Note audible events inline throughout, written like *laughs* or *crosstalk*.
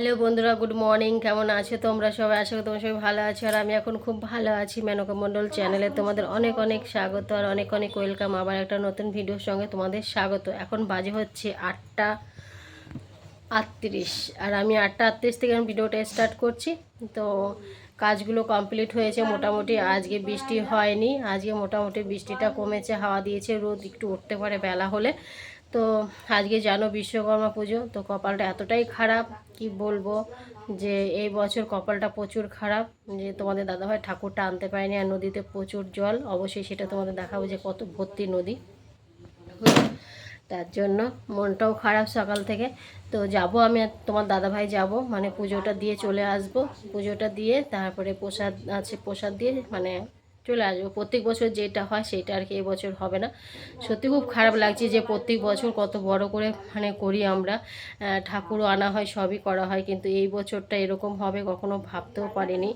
Hello বন্ধুরা, good morning. কেমন আছো তোমরা সবাই? আশা করি তোমরা সবাই ভালো আছো। আর আমি এখন খুব ভালো আছি মেনকা মণ্ডল চ্যানেলে। তোমাদের অনেক অনেক স্বাগত আর অনেক অনেক ওয়েলকাম। আবার একটা নতুন ভিডিওর সঙ্গে তোমাদের স্বাগত। এখন বাজে হচ্ছে আটটা আটত্রিশ। আর আমি আটটা আটত্রিশ থেকে আমি ভিডিওটা স্টার্ট করছি। তো কাজগুলো কমপ্লিট হয়েছে মোটামুটি। আজকে বৃষ্টি হয়নি। আজকে মোটামুটি বৃষ্টিটা কমেছে, হাওয়া দিয়েছে। রোদ একটু উঠতে পারে বেলা হলে। তো আজকে জানো বিশ্বকর্মা পুজো, তো কপালটা এতটাই খারাপ, কি বলব, যে এই বছর কপালটা প্রচুর খারাপ, যে তোমাদের দাদাভাই ঠাকুরটা আনতে পারেনি আর নদীতে প্রচুর জল, অবশ্যই সেটা তোমাদের দেখাবো যে কত ভর্তি নদী। তার জন্য মনটাও খারাপ সকাল থেকে। তো যাব আমি তোমার দাদাভাই যাব মানে পুজোটা দিয়ে চলে আসব। পুজোটা দিয়ে তারপরে প্রসাদ আছে, প্রসাদ দিয়ে মানে চলে আসব। প্রত্যেক বছর যেটা হয় সেটা আর কি এবছর হবে না। সত্যি খুব খারাপ লাগছে যে প্রত্যেক বছর কত বড় করে মানে করি আমরা। ঠাকুরও আনা হয়, সবই করা হয়, কিন্তু এই বছরটা এরকম হবে কখনো ভাবতেও পারিনি।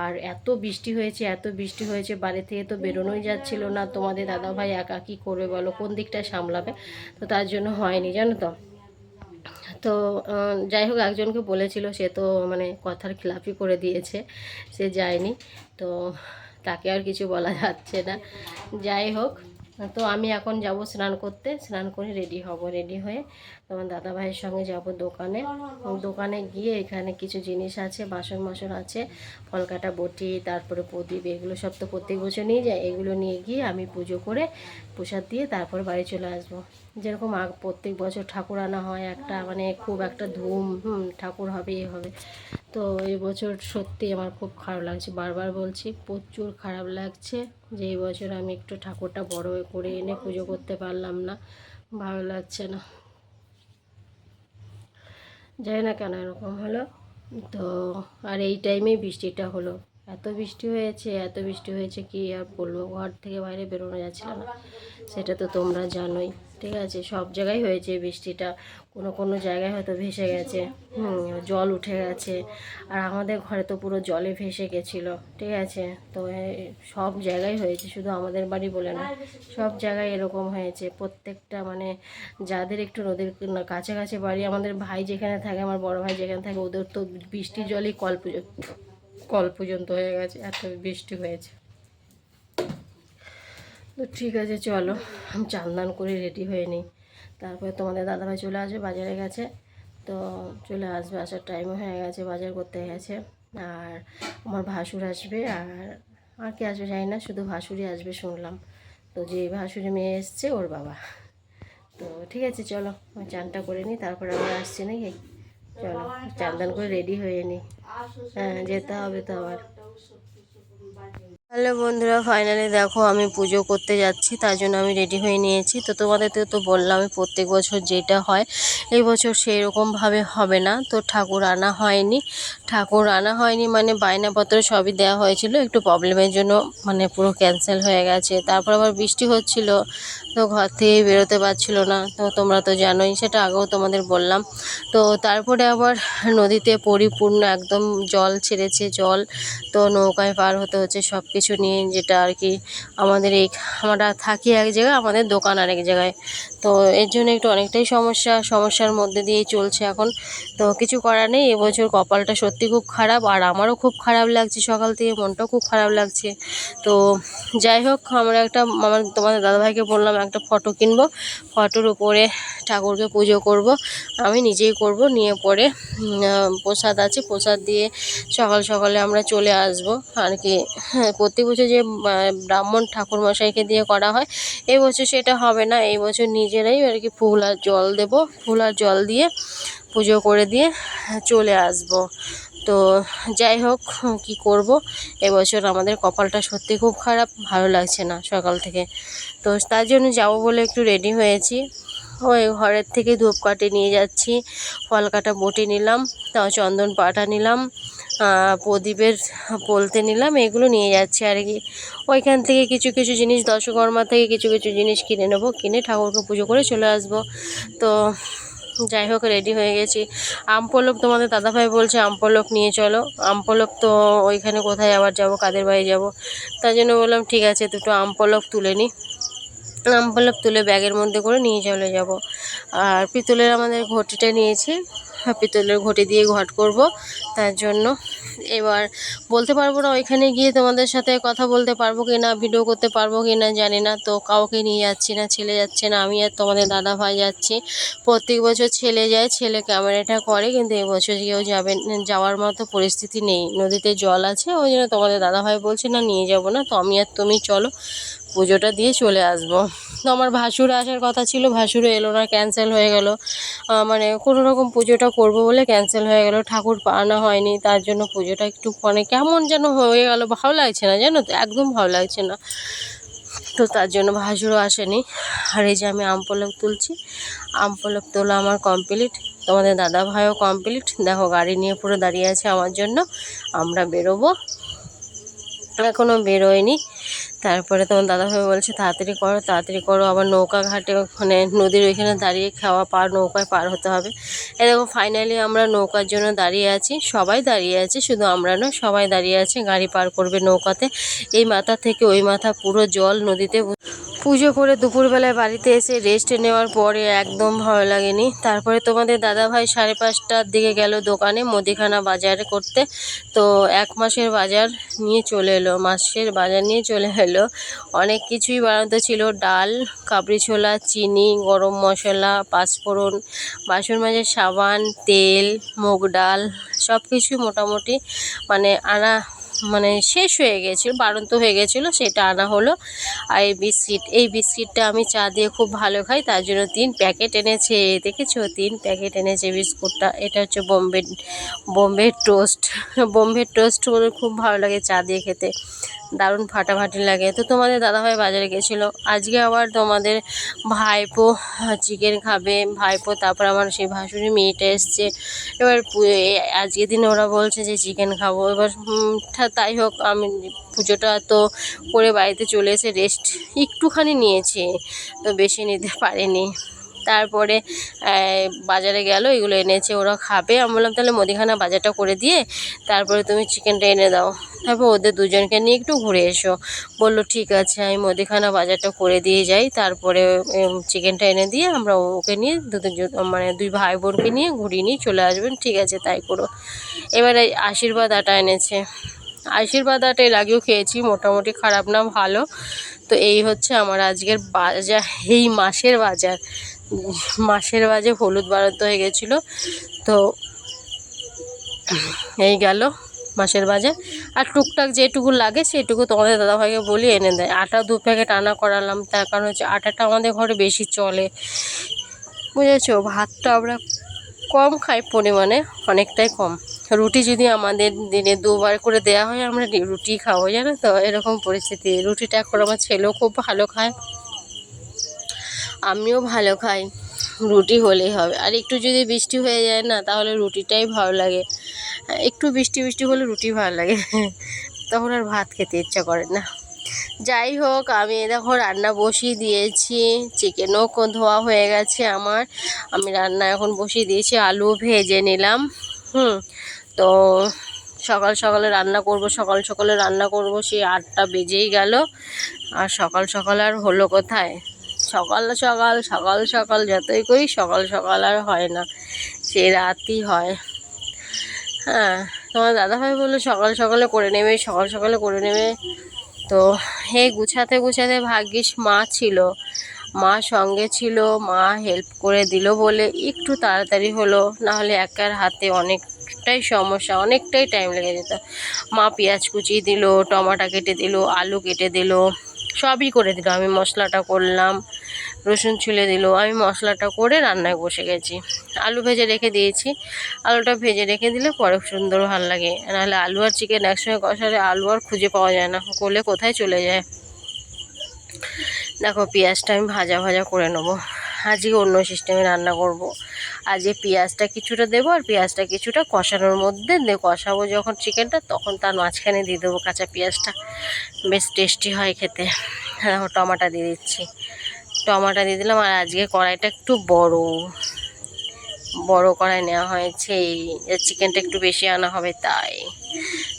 আর এত বৃষ্টি হয়েছে, এত বৃষ্টি হয়েছে, বাড়ি থেকে তো বেরোনোই যাচ্ছিল না। তোমাদের দাদাভাই একা কী করবে বলো? কোন দিকটা সামলাবে? তো তার জন্য হয়নি, জানো তো? তো যাই হোক, একজনকে বলেছিল, সে তো মানে কথার খিলাপি করে দিয়েছে, সে যায়নি। তো তাকে আর কিছু বলা যাচ্ছে না। যাই হোক, তো আমি এখন যাব স্নান করতে। স্নান করে রেডি হব। রেডি হয়ে তোমার দাদা ভাইয়ের সঙ্গে যাব দোকানে। দোকানে গিয়ে এখানে কিছু জিনিস আছে, বাসন মাসন আছে ফলকাটা বটি, তারপরে প্রদীপ, এগুলো সব তো প্রত্যেক বছর নিয়ে যায়। এগুলো নিয়ে গিয়ে আমি পুজো করে প্রসাদ দিয়ে তারপর বাড়ি চলে আসব। যেরকম প্রত্যেক বছর ঠাকুর আনা হয়, একটা মানে খুব একটা ধুম, হুম, ঠাকুর হবে, এ হবে। তো এই বছর সত্যি আমার খুব খারাপ লাগছে। বারবার বলছি, প্রচুর খারাপ লাগছে যে এই বছর আমি একটু ঠাকুরটা বড় করে এনে পুজো করতে পারলাম না। ভালো লাগছে না। জানি না কেন এরকম হলো। তো আর এই টাইমেই বৃষ্টিটা হলো। এত বৃষ্টি হয়েছে, এত বৃষ্টি হয়েছে কি আর বলব? ঘর থেকে বাইরে বেরোনো যাচ্ছিল না। সেটা তো তোমরা জানোই, ঠিক আছে? সব জায়গায় হয়েছে বৃষ্টিটা। কোনো কোনো জায়গায় হয়তো ভেসে গেছে। হুম, জল উঠে গেছে। আর আমাদের ঘরে তো পুরো জলে ভেসে গেছিল, ঠিক আছে? তো সব জায়গায় হয়েছে, শুধু আমাদের বাড়ি বলে না, সব জায়গায় এরকম হয়েছে। প্রত্যেকটা মানে যাদের একটু নদীর কাছাকাছি বাড়ি, আমাদের ভাই যেখানে থাকে, আমার বড় ভাই যেখানে থাকে, ওদের তো বৃষ্টির জলই কল পুজো কল পর্যন্ত হয়ে গেছে, এত বৃষ্টি হয়েছে। তো ঠিক আছে, চলো, আমি চান করে রেডি হয়ে নিই। তারপরে তোমাদের দাদাভাই চলে আসবে, বাজারে গেছে। তো চলে আসবে, আসার টাইমও হয়ে গেছে, বাজার করতে গেছে। আর আমার ভাসুর আসবে, আর আর কে আসবে জানি না, শুধু ভাসুরই আসবে শুনলাম। তো যে ভাসুরি মেয়ে এসছে, ওর বাবা। তো ঠিক আছে, চলো, আমি চানটা করে নিই, তারপরে আবার আসছি নাকি? চলো চান দান করে রেডি হয়ে নিই হ্যাঁ যেতে হবে তো আবার। হ্যালো বন্ধুরা ফাইনালি দেখো আমি পুজো করতে যাচ্ছি, তার জন্য আমি রেডি হয়ে নিয়েছি। তো তোমাদের তো বললাম, আমি প্রত্যেক বছর যেটা হয়, এই বছর সেই রকমভাবে হবে না। তো ঠাকুর আনা হয়নি। ঠাকুর আনা হয়নি মানে বায়নাপত্র সবই দেওয়া হয়েছিল। একটু প্রবলেমের জন্য মানে পুরো ক্যান্সেল হয়ে গেছে। তারপর আবার বৃষ্টি হচ্ছিল। তো ঘর থেকে বেরোতে পারছিল না। তো তোমরা তো জানোই, সেটা আগেও তোমাদের বললাম। তো তারপরে আবার নদীতে পরিপূর্ণ একদম জল ছেড়েছে, জল। তো নৌকায় পার হতে হচ্ছে সব কিছু নিয়ে, যেটা আর কি আমাদের এই, আমরা থাকি এক জায়গায়, আমাদের দোকান আরেক জায়গায়। তো এর জন্য একটু অনেকটাই সমস্যা, সমস্যার মধ্যে দিয়েই চলছে এখন। তো কিছু করার নেই, এবছর কপালটা সত্যি খুব খারাপ, আর আমারও খুব খারাপ লাগছে সকাল থেকে, মনটাও খুব খারাপ লাগছে। তো যাই হোক, আমরা একটা, আমার তোমাদের দাদাভাইকে বললাম একটা ফটো কিনবো। ফটোর উপরে ঠাকুরকে পুজো করব। আমি নিজেই করব নিয়ে পরে প্রসাদ আছে প্রসাদ দিয়ে সকাল সকালে আমরা চলে আসব। আর কি হ্যাঁ, প্রত্যেক বছর যে ব্রাহ্মণ ঠাকুর মশাইকে দিয়ে করা হয় এই বছর সেটা হবে না। এই বছর নিজেরাই আর কি ফুল আর জল দেব। ফুল আর জল দিয়ে পুজো করে দিয়ে চলে আসব। তো যাই হোক, কি করব? এবছর আমাদের কপালটা সত্যি খুব খারাপ, ভালো লাগছে না সকাল থেকে। তো তার জন্য যাব বলে একটু রেডি হয়েছি। ওই ঘরের থেকে ধূপকাঠি নিয়ে যাচ্ছি ফল কাটা বটি নিলাম, তাও চন্দন পাটা নিলাম প্রদীপের বলতে নিলাম, এগুলো নিয়ে যাচ্ছি আর কি। ওইখান থেকে কিছু কিছু জিনিস দশকর্মা থেকে কিছু কিছু জিনিস কিনে নেব, কিনে ঠাকুরকে পুজো করে চলে আসব। তো যাই হোক রেডি হয়ে গেছি। আম পলক তোমাদের দাদাভাই বলছে আম পলক নিয়ে চলো। আম পলক তো ওইখানে কোথায় আবার যাব, কাদের বাড়ি যাব? তার জন্য বললাম, ঠিক আছে, দুটো আম পলক তুলে নিই আম পলক তুলে ব্যাগের মধ্যে করে নিয়ে চলে যাব। আর পিতলের আমাদের ঘটিটা নিয়েছি। পিতলের ঘটি দিয়ে ঘট করব। তার জন্য এবার বলতে পারব না ওইখানে গিয়ে তোমাদের সাথে কথা বলতে পারব কি না ভিডিও করতে পারব কি না জানি না। তো কাউকে নিয়ে যাচ্ছি না, ছেলে যাচ্ছে না, আমি আর তোমাদের দাদা ভাই যাচ্ছি। প্রত্যেক বছর ছেলে যায়, ছেলে ক্যামেরাটা করে, কিন্তু এবছর কেউ যাবে যাওয়ার মতো পরিস্থিতি নেই। নদীতে জল আছে, ওই জন্য তোমাদের দাদা ভাই বলছে, না, নিয়ে যাব না। তো আমি আর তুমি চলো পুজোটা দিয়ে চলে আসব। তো আমার ভাসুর আসার কথা ছিল, ভাসুরও এলো না ক্যান্সেল হয়ে গেল। মানে কোনো রকম পুজোটা করব বলে ক্যান্সেল হয়ে গেল। ঠাকুর আনা হয়নি, তার জন্য পুজোটা একটু মানে কেমন যেন হয়ে গেল। ভালো লাগছে না, জানো তো, একদম ভালো লাগছে না। তো তার জন্য ভাসুরও আসেনি। আর এই যে আমি আম পলক তুলছি, আম পলক তোলা আমার কমপ্লিট তোমাদের দাদা ভাইও কমপ্লিট দেখো, গাড়ি নিয়ে পুরো দাঁড়িয়ে আছে আমার জন্য। আমরা বেরোবো। এখনও বেরোয়নি। তারপরে তোমার দাদাভাই বলছে, তাড়াতাড়ি করো তাড়াতাড়ি করো। আবার নৌকা ঘাটে ওখানে নদীর ওইখানে দাঁড়িয়ে খাওয়া পার, নৌকায় পার হতে হবে। এ দেখো ফাইনালি আমরা নৌকার জন্য দাঁড়িয়ে আছি। সবাই দাঁড়িয়ে আছে, শুধু আমরা নয়, সবাই দাঁড়িয়ে আছে। গাড়ি পার করবে নৌকাতে। এই মাথা থেকে ওই মাথা, পুরো জল নদীতে পুজো করে দুপুরবেলায় বাড়িতে এসে রেস্ট নেওয়ার পরে একদম ভালো লাগেনি। তারপরে তোমাদের দাদাভাই সাড়ে পাঁচটার দিকে গেল দোকানে মুদিখানা বাজার করতে। তো এক মাসের বাজার নিয়ে চলে এলো, মাসের বাজার নিয়ে চলে এলো। অনেক কিছুই বানাতে ছিল, ডাল কাবড়ি ছোলা, চিনি, গরম মশলা, পাঁচফোড়ন, বাসন মাজার সাবান, তেল, মুগ ডাল সব কিছুই মোটামুটি মানে আনা মানে শেষ হয়ে গেছিল, বারন্ত হয়ে গেছিল, সেটা আনা হলো। আর এই বিস্কিট, এই বিস্কিটটা আমি চা দিয়ে খুব ভালো খাই, তার জন্য তিন প্যাকেট এনেছে, দেখেছ? তিন প্যাকেট এনেছে বিস্কুটটা, এটা হচ্ছে বোম্বে বোম্বে টোস্ট। বোম্বে টোস্ট খুব ভালো লাগে চা দিয়ে খেতে। দারুণ ফাটাফাটি লাগে। তো তোমাদের দাদাভাই বাজারে গেছিল। আজকে আবার তোমাদের ভাইপো চিকেন খাবে। ভাইপো, তারপর আমার সেই ভাসুরি মেয়েটা এসছে। এবার আজকের দিনে ওরা বলছে যে চিকেন খাব। এবার তাই হোক, আমি পুজোটা তো করে বাড়িতে চলে এসে রেস্ট একটুখানি নিয়েছি, তো বেশি নিতে পারিনি। তারপরে বাজারে গেল, এগুলো এনেছে, ওরা খাবে। আমি বললাম, তাহলে মুদিখানা বাজারটা করে দিয়ে তারপরে তুমি চিকেনটা এনে দাও। তারপর ওদের দুজনকে নিয়ে একটু ঘুরে এসো। বলল, ঠিক আছে, আমি মুদিখানা বাজারটা করে দিয়ে যাই। তারপরে চিকেনটা এনে দিয়ে আমরা ওকে নিয়ে দুজন মানে দুই ভাই বোনকে নিয়ে ঘুরিয়ে নিয়ে চলে আসবেন। ঠিক আছে, তাই করো। এবারে আশীর্বাদ আটা এনেছে। আশীর্বাদ আটা এর আগেও খেয়েছি, মোটামুটি খারাপ না, ভালো। তো এই হচ্ছে আমার আজকের বাজার এই মাসের বাজার। মাসের বাজে হলুদ বাড়ন্ত হয়ে গেছিল। তো এই গেল মাসের বাজার আর টুকটাক যেটুকু লাগে সেটুকু তোমাদের দাদাভাইকে বলি, এনে দেয়। আটা দু প্যাকেট আনা করালাম, তার কারণ হচ্ছে আটাটা আমাদের ঘরে বেশি চলে। বুঝেছ? ভাতটা আমরা কম খাই পরিমাণে, অনেকটাই কম। রুটি যদি আমাদের দিনে দুবার করে দেওয়া হয়, আমরা রুটি খাব, জানো তো? এরকম পরিস্থিতি। রুটিটা এখন আমার ছেলেও খুব ভালো খায়। আমিও ভালো খাই, রুটি হলেই হবে। আর একটু যদি বৃষ্টি হয়ে যায় না, তাহলে রুটিটাই ভালো লাগে। একটু বৃষ্টি বৃষ্টি হলে রুটি ভালো লাগে। *laughs* তখন আর ভাত খেতে ইচ্ছা করে না। যাই হোক, আমি দেখো রান্না বসিয়ে দিয়েছি। চিকেনও ধোয়া হয়ে গেছে আমার। আমি রান্না এখন বসিয়ে দিয়েছি, আলু ভেজে নিলাম। হুম, তো সকাল সকালে রান্না করব, সকাল সকালে রান্না করব, সেই আটটা বেজেই গেল। আর সকাল সকাল আর হলো কোথায়? সকাল সকাল সকাল সকাল যতই করি সকাল সকাল আর হয় না। সে রাতই হয়। হ্যাঁ তোমার দাদাভাই বলল সকাল সকালে করে নেবে, সকাল সকালে করে নেবে। তো এই গুছাতে গুছাতে ভাগ্যিস মা ছিল। মা সঙ্গে ছিল, মা হেল্প করে দিল বলে একটু তাড়াতাড়ি হলো, নাহলে একার হাতে অনেকটাই সমস্যা, অনেকটাই টাইম লেগে যেত। মা পেঁয়াজ কুচি দিল, টমাটো কেটে দিল, আলু কেটে দিল। সবই করে দিল। আমি মশলাটা করলাম, রসুন ছুলে দিল, আমি মশলাটা করে রান্নায় বসে গেছি। আলু ভেজে রেখে দিয়েছি। আলুটা ভেজে রেখে দিলে পরে সুন্দর ভালো লাগে। নাহলে আলু আর চিকেন একসঙ্গে কষালে আলু আর খুঁজে পাওয়া যায় না, করলে কোথায় চলে যায়? দেখো, পেঁয়াজটা আমি ভাজা ভাজা করে নেব। আজকে অন্য সিস্টেমে রান্না করব। আজকে পেঁয়াজটা কিছুটা দেবো আর পেঁয়াজটা কিছুটা কষানোর মধ্যে দে কষাবো যখন চিকেনটা, তখন তার মাঝখানে দিয়ে দেবো কাঁচা পেঁয়াজটা। বেশ টেস্টি হয় খেতে। হ্যাঁ টমাটো দিয়ে দিচ্ছি। টমাটো দিয়ে দিলাম আর আজকে কড়াইটা একটু বড়। বড় কড়াই নেওয়া হয়েছে। যে চিকেনটা একটু বেশি আনা হবে তাই।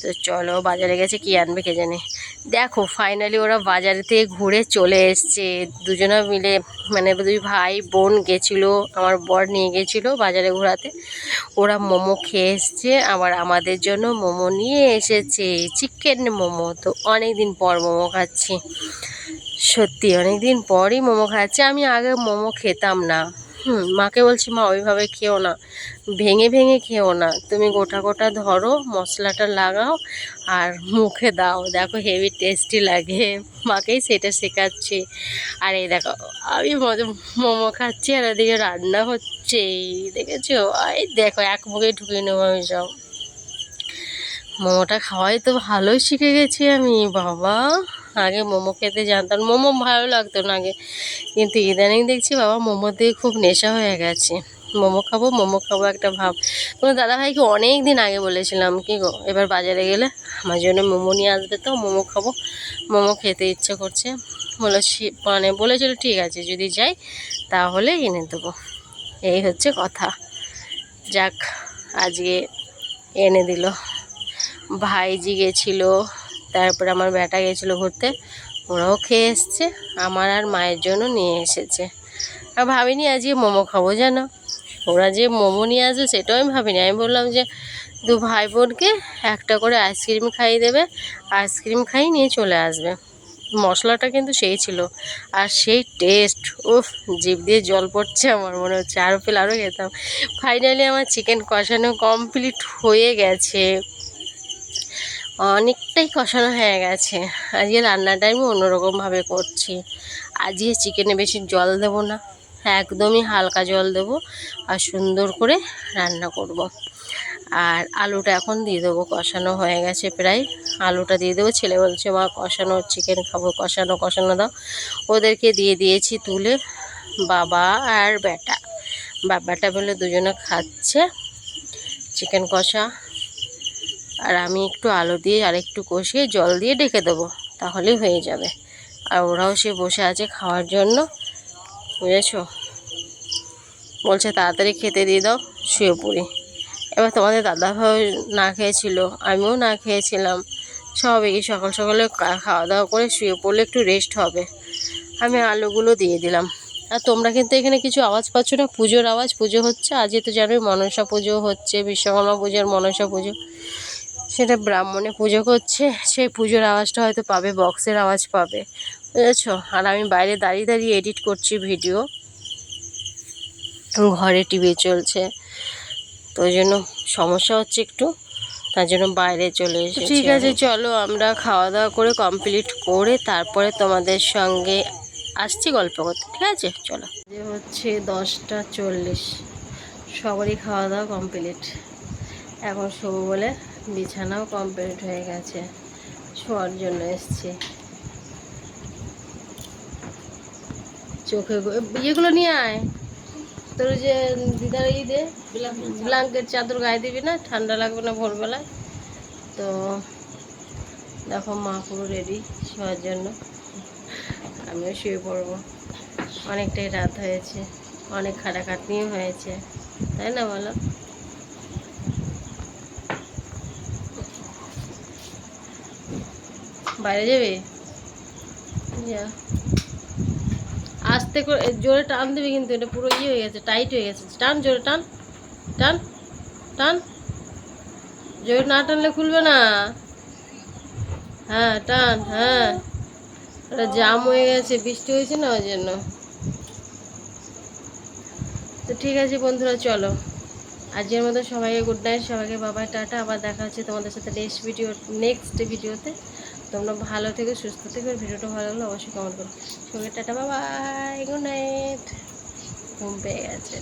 তো চলো, বাজারে গেছে, কি আনবে কে জানে? দেখো ফাইনালি ওরা বাজারে থেকে ঘুরে চলে এসছে। দুজনা মিলে মানে দুই ভাই বোন গেছিল, আমার বর নিয়ে গেছিল বাজারে ঘোরাতে। ওরা মোমো খেয়ে এসছে, আবার আমাদের জন্য মোমো নিয়ে এসেছে চিকেন মোমো। তো অনেক দিন পর মোমো খাচ্ছি। সত্যি অনেক দিন পরই মোমো খাচ্ছি। আমি আগে মোমো খেতাম না। মাকে বলছি, মা, ওইভাবে খেও না। ভেঙে ভেঙে খেও না। তুমি গোটা গোটা ধরো, মশলাটা লাগাও আর মুখে দাও। দেখো হেভি টেস্টি লাগে। মাকেই সেটা শেখাচ্ছি। আর এই দেখো, আমি মোমো খাচ্ছি আর ওদিকে রান্না হচ্ছে। দেখেছ? এই দেখো, এক মুখে ঢুকিয়ে নেব আমি সব। মোমোটা খাওয়াই তো ভালোই শিখে গেছি আমি, বাবা। আগে মোমো খেতে জানতাম। মোমো ভালো লাগতো না আগে। কিন্তু ইদানিং দেখছি বাবা মোমো দিয়ে খুব নেশা হয়ে গেছে। মোমো খাব মোমো খাব একটা ভাব। তোমার দাদাভাইকে অনেক দিন আগে বলেছিলাম, কি গো, এবার বাজারে গেলে আমার জন্য মোমো নিয়ে আসবে তো, মোমো খাব। মোমো খেতে ইচ্ছে করছে। বলেছি মানে বলেছিল, ঠিক আছে, যদি যাই তাহলে এনে দেবো। এই হচ্ছে কথা। যাক, আজকে এনে দিল। ভাইজি গেছিল। তারপরে আমার বেটা গেছিল ঘুরতে, ওরাও খেয়ে এসছে, আমার আর মায়ের জন্য নিয়ে এসেছে। আর ভাবিনি আজকে মোমো খাব জানো? ওরা যে মোমো নিয়ে আসবে সেটাও আমি ভাবিনি। আমি বললাম যে, দু ভাই বোনকে একটা করে আইসক্রিম খাইয়ে দেবে, আইসক্রিম খাইয়ে নিয়ে চলে আসবে। মশলাটা কিন্তু সেই ছিল। আর সেই টেস্ট, উফ, জিভ দিয়ে জল পড়ছে আমার মনে হচ্ছে। আরও পেলে আরও খেতাম। ফাইনালি আমার চিকেন কষানো কমপ্লিট হয়ে গেছে। অনেকটাই কষানো হয়ে গেছে। আজকে রান্নাটা আমি অন্যরকমভাবে করছি। আজকে চিকেনে বেশি জল দেব না। একদমই হালকা জল দেব আর সুন্দর করে রান্না করব। আর আলুটা এখন দিয়ে দেবো, কষানো হয়ে গেছে প্রায়। আলুটা দিয়ে দেবো, ছেলে বলছে, মা, কষানো চিকেন খাব, কষানো কষানো দাও। ওদেরকে দিয়ে দিয়েছি তুলে। বাবা আর বেটা বাবাটা বলে দুজনে খাচ্ছে। চিকেন কষা। আর আমি একটু আলু দিয়ে আর একটু কষিয়ে জল দিয়ে ডেকে দেবো, তাহলেই হয়ে যাবে। আর ওরাও সে বসে আছে খাওয়ার জন্য। বুঝেছ? বলছে, তাড়াতাড়ি খেতে দিয়ে দাও, শুয়ে পড়ি। এবার তোমাদের দাদা ভাই না খেয়েছিল, আমিও না খেয়েছিলাম। সবাই সকাল সকালে খাওয়া দাওয়া করে শুয়ে পড়লে একটু রেস্ট হবে। আমি আলুগুলো দিয়ে দিলাম। আর তোমরা কিন্তু এখানে কিছু আওয়াজ পাচ্ছ না, পুজোর আওয়াজ, পুজো হচ্ছে। আজই তো জানোই মনসা পুজো হচ্ছে, বিশ্বকর্মা পুজোর মনসা পুজো। সেটা ব্রাহ্মণে পুজো করছে সেই পুজোর আওয়াজটা হয়তো পাবে বক্সের আওয়াজ পাবে বুঝেছ? আর আমি বাইরে দাঁড়িয়ে দাঁড়িয়ে এডিট করছি ভিডিও ঘরে টিভি চলছে তো ওই জন্য সমস্যা হচ্ছে একটু তার জন্য বাইরে চলে এসেছি ঠিক আছে চলো আমরা খাওয়া দাওয়া করে কমপ্লিট করে তারপরে তোমাদের সঙ্গে আসছি গল্প করতে ঠিক আছে? চলো। যে হচ্ছে দশটা চল্লিশ সবারই খাওয়া দাওয়া কমপ্লিট এখন শোবো বলে বিছানাও কমপ্লিট হয়ে গেছে। শোয়ার জন্য এসছি। চোখে ইয়েগুলো নিয়ে আয়। তোর যে দিদার ই দে ব্ল্যাঙ্কেট চাদর গায়ে দিবি না, ঠান্ডা লাগবে না ভোরবেলায়। তো দেখো মা পুরো রেডি শোয়ার জন্য। আমিও শুয়ে পড়ব। অনেকটাই রাত হয়েছে। অনেক খাটাখাটনিও হয়েছে। তাই না বলো? বাইরে যাবে? যা আস্তে করে জোরে টান দেবে কিন্তু, এটা পুরো ইয়ে হয়ে গেছে, টাইট হয়ে গেছে। টান, জোরে টান টান টান। জোরে না টানলে খুলবে না। হ্যাঁ টান হ্যাঁ। এটা জাম হয়ে গেছে, বৃষ্টি হয়েছে না ওই জন্য। তো ঠিক আছে বন্ধুরা, চলো। আজকের মতো সবাইকে গুড নাইট সবাইকে বাবাই টাটা। আবার দেখা হচ্ছে তোমাদের সাথে নেক্সট ভিডিও নেক্সট ভিডিওতে তোমরা ভালো থেকে, সুস্থ থেকে ভিডিওটা ভালো লাগলে অবশ্যই কমেন্ট করো। সঙ্গে টাটা বাবা গুড নাইট ঘুম পেয়ে গেছে।